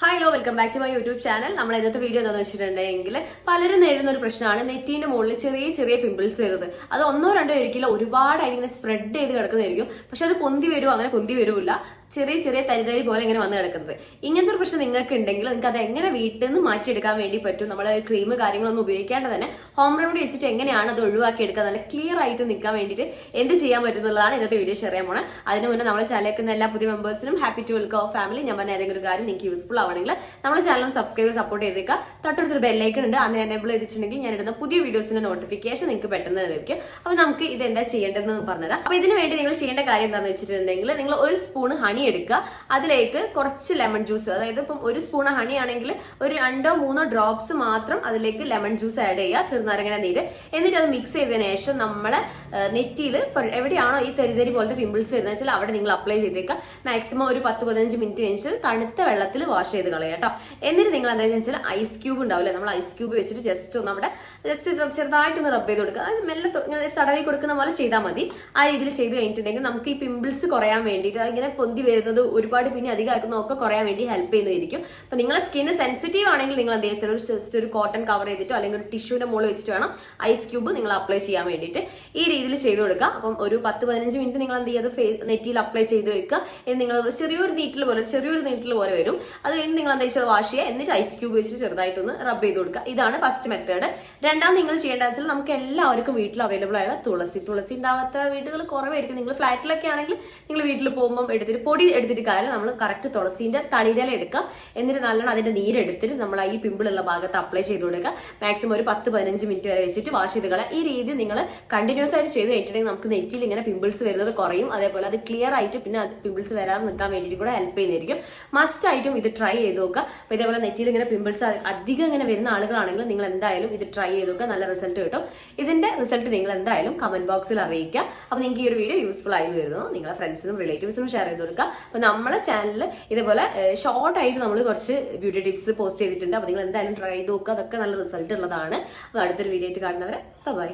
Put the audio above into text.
Hi hello welcome back to my YouTube channel നമ്മൾ ഇന്നത്തെ video എന്താണെന്ന് വെച്ചിട്ടുണ്ടെങ്കിൽ പലരും നേരിടുന്ന ഒരു പ്രശ്നമാണ് നെറ്റിന്റെ മുകളിൽ ചെറിയ ചെറിയ പിമ്പിൾസ് വരുന്നത്. അത് ഒന്നോ രണ്ടോ ഒരിക്കലും ഒരുപാടായി ഇങ്ങനെ സ്പ്രെഡ് ചെയ്ത് കിടക്കുന്നതായിരിക്കും. പക്ഷെ അത് പൊന്തി വരുമോ അങ്ങനെ പൊന്തി വരുമില്ല ചെറിയ ചെറിയ തരിതരി പോലെ ഇങ്ങനെ വന്ന് കിടക്കുന്നത്. ഇങ്ങനത്തെ ഒരു പ്രശ്നം നിങ്ങൾക്ക് ഉണ്ടെങ്കിൽ നിങ്ങൾക്ക് അത് എങ്ങനെ വീട്ടിൽ നിന്ന് മാറ്റിയെടുക്കാൻ വേണ്ടി പറ്റും? നമ്മൾ ക്രീം കാര്യങ്ങളൊന്നും ഉപയോഗിക്കാണ്ട് തന്നെ ഹോം റെമഡി വെച്ചിട്ട് എങ്ങനെയാണ് അത് ഒഴിവാക്കി എടുക്കുക നല്ല ക്ലിയർ ആയിട്ട് നിൽക്കാൻ വേണ്ടിയിട്ട് എന്ത് ചെയ്യാൻ പറ്റുന്നുള്ളതാണ് ഇന്നത്തെ വീഡിയോ ഷെയർ ചെയ്യാൻ പോണത് അതിന് മുന്നേ നമ്മളെ ചാനലിലേക്കുന്ന എല്ലാ പുതിയ മെമ്പേഴ്സിനും ഹാപ്പി ടു വെൽക്കം ഫാമിലി ഞാൻ പറഞ്ഞ ഏതെങ്കിലും ഒരു കാര്യം നിങ്ങൾക്ക് യൂസ്ഫുൾ ആവണമെങ്കിൽ നമ്മുടെ ചാനൽ സബ്സ്ക്രൈബ് സപ്പോർട്ട് ചെയ്തേക്കുക. തൊട്ടടുത്തൊരു ബെല്ലൈക്കൺ ഉണ്ട്. അന്ന് എനേബിൾ ചെയ്തിട്ടുണ്ടെങ്കിൽ ഞാൻ ഇടുന്ന പുതിയ വീഡിയോസിന്റെ നോട്ടിഫിക്കേഷൻ നിങ്ങൾക്ക് പെട്ടെന്ന് ലഭിക്കും. അപ്പൊ നമുക്ക് ഇത് എന്താ ചെയ്യേണ്ടതെന്ന് പറഞ്ഞുതരാം. അപ്പൊ ഇതിന് വേണ്ടി നിങ്ങൾ ചെയ്യേണ്ട കാര്യം എന്താണെന്ന് വെച്ചിട്ടുണ്ടെങ്കിൽ നിങ്ങൾ ഒരു സ്പൂൺ ഹണി എടുക്കുക അതിലേക്ക് കുറച്ച് ലെമൺ ജ്യൂസ് അതായത് ഇപ്പം ഒരു സ്പൂൺ ഹണി ആണെങ്കിൽ ഒരു രണ്ടോ മൂന്നോ ഡ്രോപ്സ് മാത്രം അതിലേക്ക് ലെമൺ ജ്യൂസ് ആഡ് ചെയ്യുക ചെറുനാരങ്ങന നീര്. എന്നിട്ട് അത് മിക്സ് ചെയ്തതിനു ശേഷം നമ്മളെ നെറ്റിയിൽ എവിടെയാണോ ഈ തെരിതെരി പോലത്തെ പിമ്പിൾസ് വരുന്നത് വെച്ചാൽ അവിടെ നിങ്ങൾ അപ്ലൈ ചെയ്തേക്കുക. മാക്സിമം ഒരു പത്ത് പതിനഞ്ച് മിനിറ്റ് കഴിഞ്ഞാൽ തണുത്ത വെള്ളത്തിൽ വാഷ് ചെയ്ത് കളയാം കേട്ടോ എന്നിട്ട് നിങ്ങൾ എന്താ വെച്ചാൽ ഐസ് ക്യൂബ് ഉണ്ടാവില്ലേ? നമ്മൾ ഐസ് ക്യൂബ് വെച്ചിട്ട് ജസ്റ്റ് ഒന്ന് അവിടെ ജസ്റ്റ് ചെറുതായിട്ടൊന്ന് റബ്ബ് ചെയ്ത് കൊടുക്കുക. അതായത് മെല്ലെ ഇങ്ങനെ തടവി കൊടുക്കുന്ന പോലെ ചെയ്താൽ മതി. ആ രീതിയിൽ ചെയ്ത് കഴിഞ്ഞിട്ടുണ്ടെങ്കിൽ നമുക്ക് ഈ പിമ്പിൾസ് കുറയാൻ വേണ്ടിയിട്ട് ഇങ്ങനെ പൊന്തി വരുന്നത് ഒരുപാട് പിന്നെ അധികമാക്കുന്നതൊക്കെ കുറയാൻ വേണ്ടി ഹെൽപ്പ് ചെയ്യുന്നതായിരിക്കും അപ്പൊ നിങ്ങളെ സ്കിന്ന് സെൻസിറ്റീവ് ആണെങ്കിൽ നിങ്ങൾ എന്ത് ചെയ്യാൻ ഒരു ജസ്റ്റ് ഒരു കോട്ടൺ കവർ ചെയ്തിട്ടോ അല്ലെങ്കിൽ ഒരു ടിഷ്യൂവിന്റെ മുകളിൽ വെച്ചിട്ട് വേണം ഐസ് ക്യൂബ് നിങ്ങൾ അപ്ലൈ ചെയ്യാൻ വേണ്ടിയിട്ട്. ഈ രീതിയിൽ ചെയ്ത് കൊടുക്കുക. അപ്പം ഒരു പത്ത് പതിനഞ്ച് മിനിറ്റ് നിങ്ങൾ എന്ത് ചെയ്യുക? ഫേസ് നെറ്റിയിൽ അപ്ലൈ ചെയ്ത് വെക്കുക. എന്ന് നിങ്ങൾ ചെറിയൊരു നീറ്റിൽ പോലെ ചെറിയൊരു നീറ്റിൽ പോലെ വരും. അത് കഴിഞ്ഞ് നിങ്ങൾ എന്താ വെച്ചാൽ വാഷ് ചെയ്യുക. എന്നിട്ട് ഐസ് ക്യൂബ് വെച്ച് ചെറുതായിട്ടൊന്ന് റബ്ബ് ചെയ്ത് കൊടുക്കുക. ഇതാണ് ഫസ്റ്റ് മെത്തേഡ് രണ്ടാമത് നിങ്ങൾ ചെയ്യേണ്ട വെച്ചാൽ നമുക്ക് എല്ലാവർക്കും വീട്ടിൽ അവൈലബിൾ ആയ തുളസി. തുളസി ഉണ്ടാവാത്ത വീടുകൾ കുറവായിരിക്കും. നിങ്ങൾ ഫ്ലാറ്റിലൊക്കെ ആണെങ്കിൽ നിങ്ങൾ വീട്ടിൽ പോകുമ്പോൾ എടുത്തിട്ട് പൊടി എടുത്തിട്ട് കാര്യം നമ്മൾ കറക്റ്റ് തുളസീന്റെ തളിരല എടുക്കുക എന്നിട്ട് നല്ലോണം അതിന്റെ നീരെടുത്തിട്ട് നമ്മൾ ഈ പിമ്പിളുള്ള ഭാഗത്ത് അപ്ലൈ ചെയ്ത് കൊടുക്കുക. മാക്സിമം ഒരു പത്ത് പതിനഞ്ച് മിനിറ്റ് വരെ വെച്ചിട്ട് വാഷ് ചെയ്ത് കളയുക ഈ രീതി നിങ്ങൾ കണ്ടിന്യൂസ് ആയിട്ട് ചെയ്ത് കഴിഞ്ഞിട്ടുണ്ടെങ്കിൽ നമുക്ക് നെറ്റിൽ ഇങ്ങനെ പിമ്പിൾസ് വരുന്നത് കുറയും. അതേപോലെ അത് ക്ലിയർ ആയിട്ട് പിന്നെ പിമ്പിൾസ് വരാതെ നിൽക്കാൻ വേണ്ടിയിട്ട് കൂടെ ഹെൽപ്പ് ചെയ്തിരിക്കും മസ്റ്റ് ആയിട്ടും ഇത് ട്രൈ ചെയ്ത് നോക്കുക. അപ്പൊ ഇതേപോലെ നെറ്റിൽ ഇങ്ങനെ പിമ്പിൾസ് അധികം ഇങ്ങനെ വരുന്ന ആളുകളാണെങ്കിൽ നിങ്ങൾ എന്തായാലും ഇത് ട്രൈ ചെയ്ത് നോക്കുക. നല്ല റിസൾട്ട് കിട്ടും. ഇതിന്റെ റിസൾട്ട് നിങ്ങൾ എന്തായാലും കമന്റ് ബോക്സിൽ അറിയിക്കുക. അപ്പൊ നിങ്ങൾക്ക് ഈ ഒരു വീഡിയോ യൂസ്ഫുൾ ആയി വരുന്നു നിങ്ങളെ ഫ്രണ്ട്സിനും റിലേറ്റീവ്സിനും ഷെയർ ചെയ്ത് കൊടുക്കുക. അപ്പൊ നമ്മളെ ചാനലിൽ ഇതേപോലെ ഷോർട്ട് ആയിട്ട് നമ്മൾ കുറച്ച് ബ്യൂട്ടി ടിപ്സ് പോസ്റ്റ് ചെയ്തിട്ടുണ്ട്. അപ്പോൾ നിങ്ങൾ എന്തായാലും ട്രൈ ചെയ്ത് നോക്കുക അതൊക്കെ നല്ല റിസൾട്ട് ഉള്ളതാണ്. അപ്പൊ അടുത്തൊരു വീഡിയോ ആയിട്ട് കാണുന്നവരെ ബൈ